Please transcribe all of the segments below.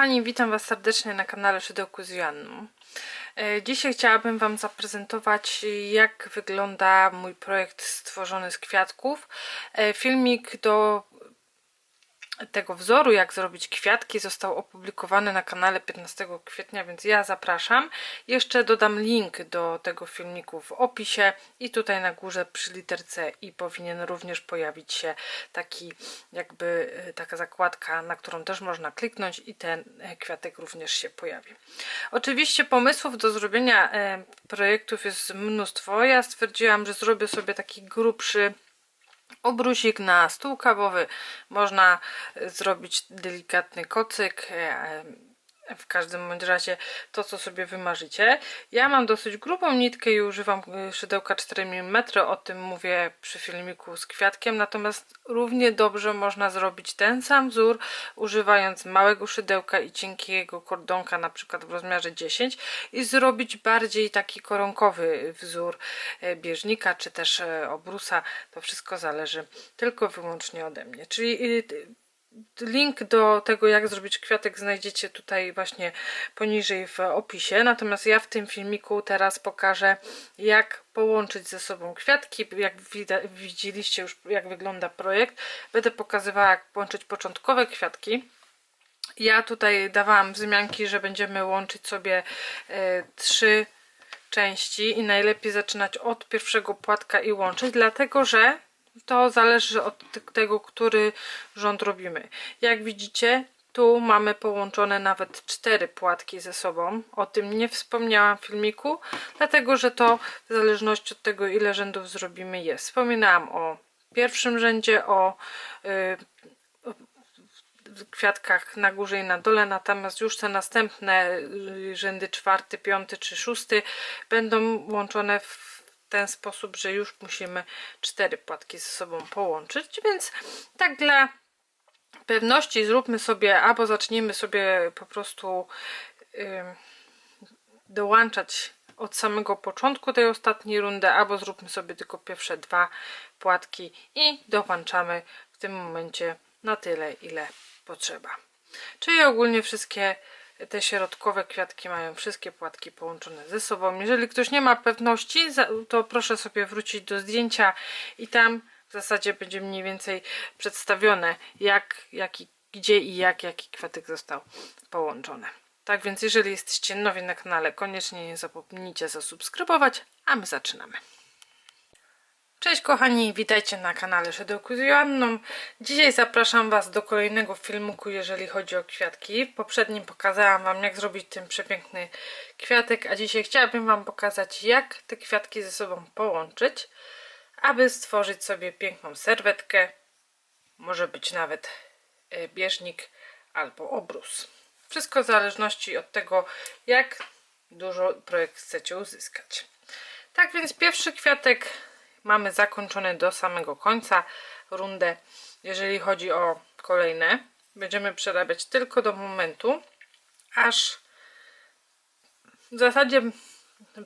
kochani, witam Was serdecznie na kanale Szydełku z Joanną. E, Dzisiaj chciałabym Wam zaprezentować jak wygląda mój projekt stworzony z kwiatków. E, Filmik do tego wzoru, jak zrobić kwiatki, został opublikowany na kanale 15 kwietnia, więc ja zapraszam. Jeszcze dodam link do tego filmiku w opisie i tutaj na górze przy literce i powinien również pojawić się taki jakby e, taka zakładka, na którą też można kliknąć i ten e, kwiatek również się pojawi. Oczywiście pomysłów do zrobienia e, projektów jest mnóstwo. Ja stwierdziłam, że zrobię sobie taki grubszy obrusik na stół kawowy. Można e, zrobić delikatny kocyk. W każdym bądź razie to, co sobie wymarzycie. Ja mam dosyć grubą nitkę i używam e, szydełka 4 mm. O tym mówię przy filmiku z kwiatkiem. Natomiast równie dobrze można zrobić ten sam wzór używając małego szydełka i cienkiego kordonka, na przykład w rozmiarze 10 i zrobić bardziej taki koronkowy wzór e, bieżnika czy też e, obrusa. To wszystko zależy tylko wyłącznie ode mnie. Czyli y, y, Link do tego, jak zrobić kwiatek, znajdziecie tutaj właśnie poniżej w opisie. Natomiast ja w tym filmiku teraz pokażę, jak połączyć ze sobą kwiatki. Jak widzieliście już, jak wygląda projekt, będę pokazywała, jak połączyć początkowe kwiatki. Ja tutaj dawałam wzmianki, że będziemy łączyć sobie e, trzy części i najlepiej zaczynać od pierwszego płatka i łączyć, dlatego że to zależy od te- tego, który rząd robimy. Jak widzicie, tu mamy połączone nawet cztery płatki ze sobą. O tym nie wspomniałam w filmiku, dlatego że to w zależności od tego, ile rzędów zrobimy jest. Wspominałam o pierwszym rzędzie, o y, kwiatkach na górze i na dole, natomiast już te następne y, rzędy czwarty, piąty czy szósty będą łączone w ten sposób, że już musimy cztery płatki ze sobą połączyć, więc tak dla pewności zróbmy sobie, albo zacznijmy sobie po prostu ym, dołączać od samego początku tej ostatniej rundy, albo zróbmy sobie tylko pierwsze dwa płatki i dołączamy w tym momencie na tyle, ile potrzeba. Czyli ogólnie wszystkie te środkowe kwiatki mają wszystkie płatki połączone ze sobą. Jeżeli ktoś nie ma pewności, to proszę sobie wrócić do zdjęcia i tam w zasadzie będzie mniej więcej przedstawione, jak, jaki, gdzie i jak jaki kwiatek został połączony. Tak więc, jeżeli jesteście nowi na kanale, koniecznie nie zapomnijcie zasubskrybować, a my zaczynamy. Cześć kochani, witajcie na kanale Szydełku z Joanną. Dzisiaj zapraszam Was do kolejnego filmiku, jeżeli chodzi o kwiatki. W poprzednim pokazałam Wam, jak zrobić ten przepiękny kwiatek, a dzisiaj chciałabym Wam pokazać, jak te kwiatki ze sobą połączyć, aby stworzyć sobie piękną serwetkę. Może być nawet e, bieżnik albo obrus. Wszystko w zależności od tego, jak dużo projekt chcecie uzyskać. Tak więc pierwszy kwiatek mamy zakończony do samego końca rundę. Jeżeli chodzi o kolejne, będziemy przerabiać tylko do momentu, aż w zasadzie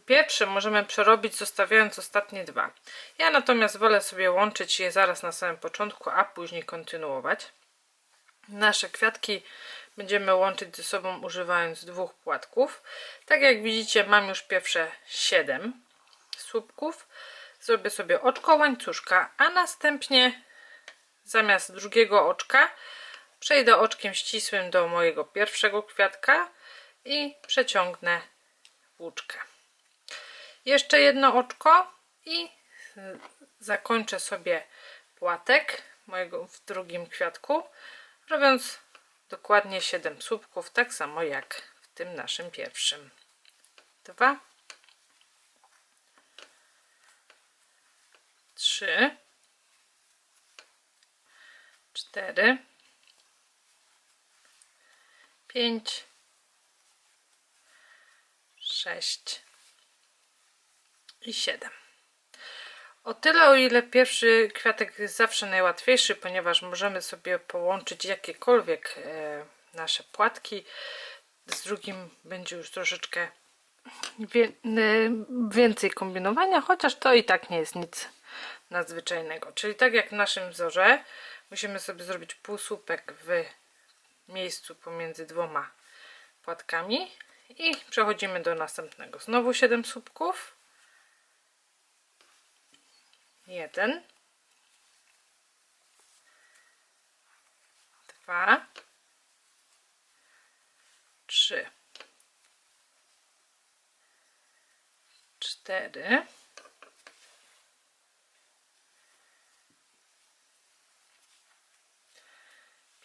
pierwszy możemy przerobić zostawiając ostatnie dwa. Ja natomiast wolę sobie łączyć je zaraz na samym początku, a później kontynuować. Nasze kwiatki będziemy łączyć ze sobą używając dwóch płatków. Tak jak widzicie mam już pierwsze 7 słupków. Zrobię sobie oczko łańcuszka, a następnie zamiast drugiego oczka przejdę oczkiem ścisłym do mojego pierwszego kwiatka i przeciągnę włóczkę. Jeszcze jedno oczko i zakończę sobie płatek mojego w drugim kwiatku, robiąc dokładnie 7 słupków, tak samo jak w tym naszym pierwszym. Dwa, trzy, cztery, pięć, sześć i siedem. O tyle, o ile pierwszy kwiatek jest zawsze najłatwiejszy, ponieważ możemy sobie połączyć jakiekolwiek e, nasze płatki. Z drugim będzie już troszeczkę e, więcej kombinowania, chociaż to i tak nie jest nic nadzwyczajnego. Czyli tak jak w naszym wzorze, musimy sobie zrobić półsłupek w miejscu pomiędzy dwoma płatkami i przechodzimy do następnego. Znowu 7 słupków. Jeden. Dwa. Trzy. Cztery.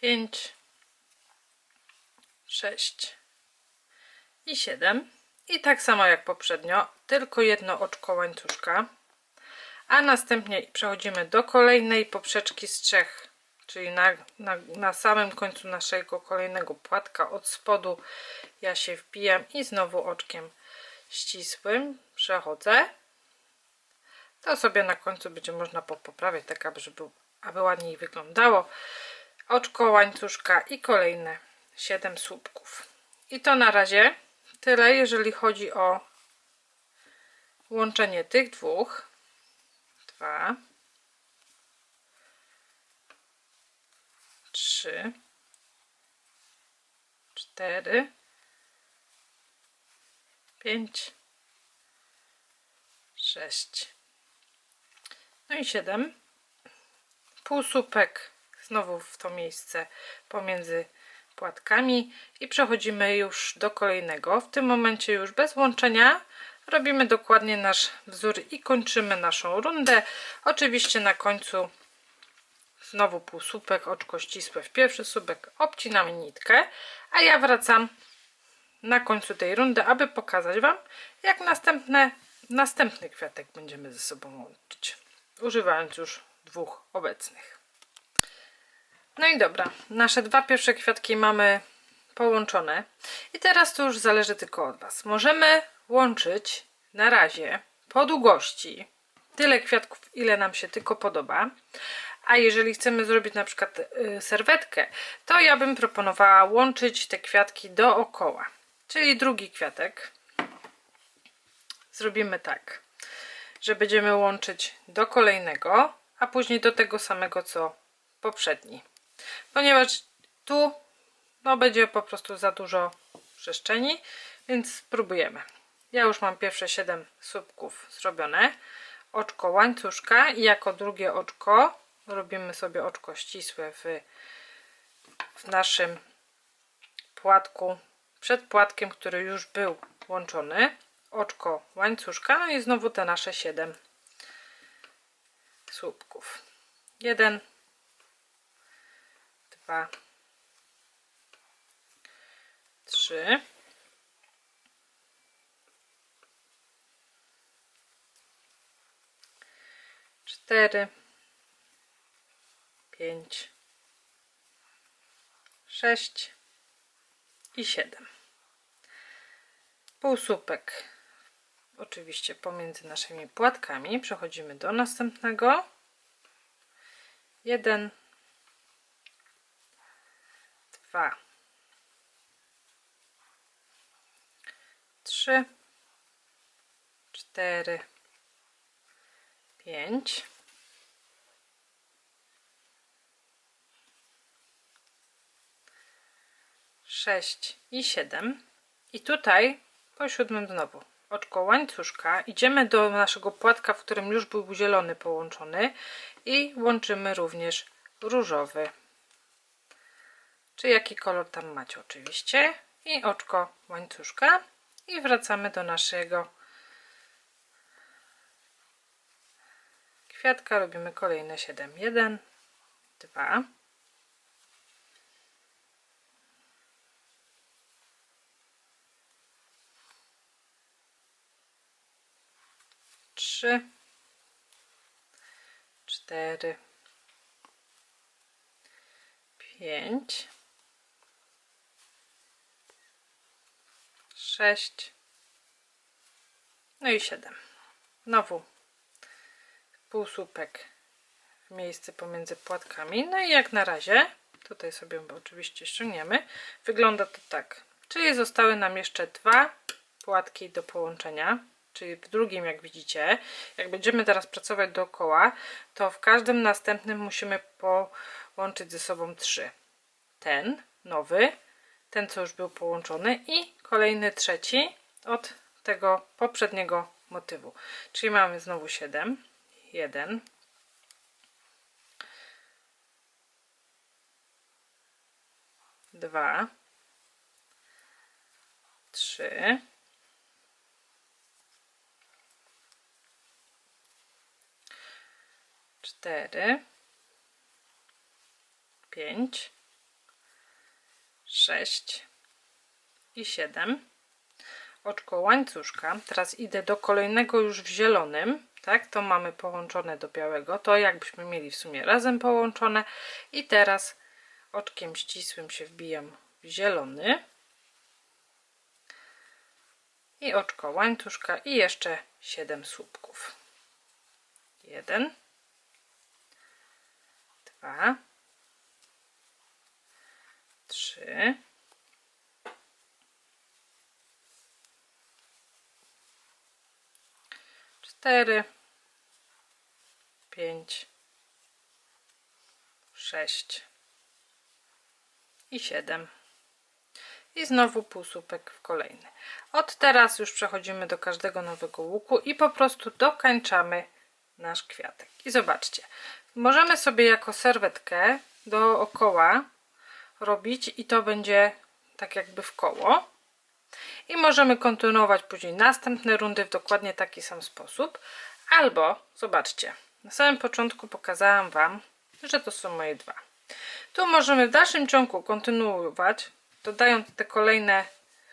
Pięć. Sześć i 7 i tak samo jak poprzednio tylko jedno oczko łańcuszka. A następnie przechodzimy do kolejnej poprzeczki z trzech czyli na, na, na samym końcu naszego kolejnego płatka. Od spodu ja się wbijam i znowu oczkiem ścisłym przechodzę. To sobie na końcu będzie można poprawiać tak aby, żeby, aby ładniej wyglądało oczko łańcuszka i kolejne 7 słupków i to na razie tyle, jeżeli chodzi o łączenie tych dwóch. Dwa. Trzy. Cztery. Pięć. Sześć. No i siedem. Półsłupek znowu w to miejsce pomiędzy płatkami i przechodzimy już do kolejnego. W tym momencie już bez łączenia robimy dokładnie nasz wzór i kończymy naszą rundę. Oczywiście na końcu znowu półsłupek, oczko ścisłe w pierwszy słupek, obcinamy nitkę, a ja wracam na końcu tej rundy, aby pokazać Wam, jak następne, następny kwiatek będziemy ze sobą łączyć, używając już dwóch obecnych. No i dobra, nasze dwa pierwsze kwiatki mamy połączone. I teraz to już zależy tylko od Was. Możemy łączyć na razie po długości tyle kwiatków, ile nam się tylko podoba. A jeżeli chcemy zrobić na przykład y, serwetkę, to ja bym proponowała łączyć te kwiatki dookoła. Czyli drugi kwiatek zrobimy tak, że będziemy łączyć do kolejnego, a później do tego samego co poprzedni ponieważ tu no, będzie po prostu za dużo przestrzeni, więc spróbujemy. Ja już mam pierwsze 7 słupków zrobione. Oczko łańcuszka i jako drugie oczko robimy sobie oczko ścisłe w, w naszym płatku, przed płatkiem, który już był łączony. Oczko łańcuszka, no i znowu te nasze 7 słupków. Jeden, dwa, trzy, cztery, pięć, sześć i siedem. Półsłupek oczywiście pomiędzy naszymi płatkami. Przechodzimy do następnego. Jeden, dwa, trzy, cztery, pięć, sześć i siedem. I tutaj po siódmym znowu. Oczko łańcuszka. Idziemy do naszego płatka, w którym już był zielony połączony. I łączymy również różowy czy jaki kolor tam macie oczywiście? I oczko łańcuszka. I wracamy do naszego kwiatka. Robimy kolejne 7 1 2 3 4 5 6 no i 7 znowu półsłupek w miejsce pomiędzy płatkami. No i jak na razie tutaj sobie oczywiście ściągniemy wygląda to tak. Czyli zostały nam jeszcze dwa płatki do połączenia czyli w drugim jak widzicie jak będziemy teraz pracować dookoła to w każdym następnym musimy połączyć ze sobą trzy. Ten nowy ten co już był połączony i kolejny trzeci od tego poprzedniego motywu. Czyli mamy znowu 7, 1, dwa, trzy, cztery, pięć, sześć i siedem. Oczko łańcuszka. Teraz idę do kolejnego już w zielonym. Tak, to mamy połączone do białego. To jakbyśmy mieli w sumie razem połączone. I teraz oczkiem ścisłym się wbijam w zielony. I oczko łańcuszka i jeszcze 7 słupków. 1 2 3 4 5 6 i 7 i znowu półsłupek w kolejny. Od teraz już przechodzimy do każdego nowego łuku i po prostu dokańczamy nasz kwiatek. I zobaczcie możemy sobie jako serwetkę dookoła robić i to będzie tak jakby w koło i możemy kontynuować później następne rundy w dokładnie taki sam sposób. Albo zobaczcie na samym początku pokazałam Wam że to są moje dwa. Tu możemy w dalszym ciągu kontynuować dodając te kolejne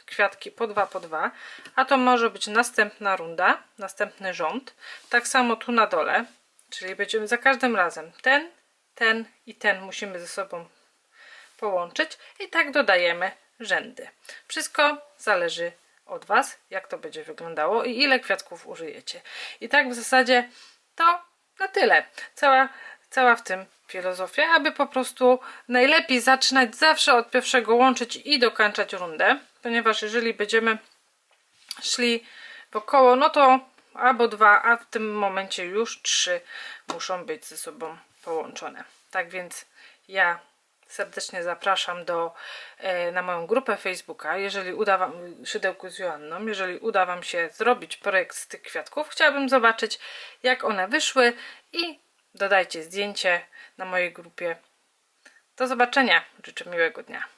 kwiatki po dwa po dwa. A to może być następna runda następny rząd. Tak samo tu na dole czyli będziemy za każdym razem ten ten i ten musimy ze sobą połączyć. I tak dodajemy rzędy. Wszystko zależy od Was, jak to będzie wyglądało i ile kwiatków użyjecie. I tak w zasadzie to na tyle. Cała, cała w tym filozofia, aby po prostu najlepiej zaczynać zawsze od pierwszego łączyć i dokończać rundę, ponieważ jeżeli będziemy szli wokoło, no to albo dwa, a w tym momencie już trzy muszą być ze sobą połączone. Tak więc ja serdecznie zapraszam do, e, na moją grupę Facebooka. Jeżeli uda Wam, szydełku z Joanną, jeżeli uda Wam się zrobić projekt z tych kwiatków, chciałabym zobaczyć, jak one wyszły i dodajcie zdjęcie na mojej grupie. Do zobaczenia. Życzę miłego dnia.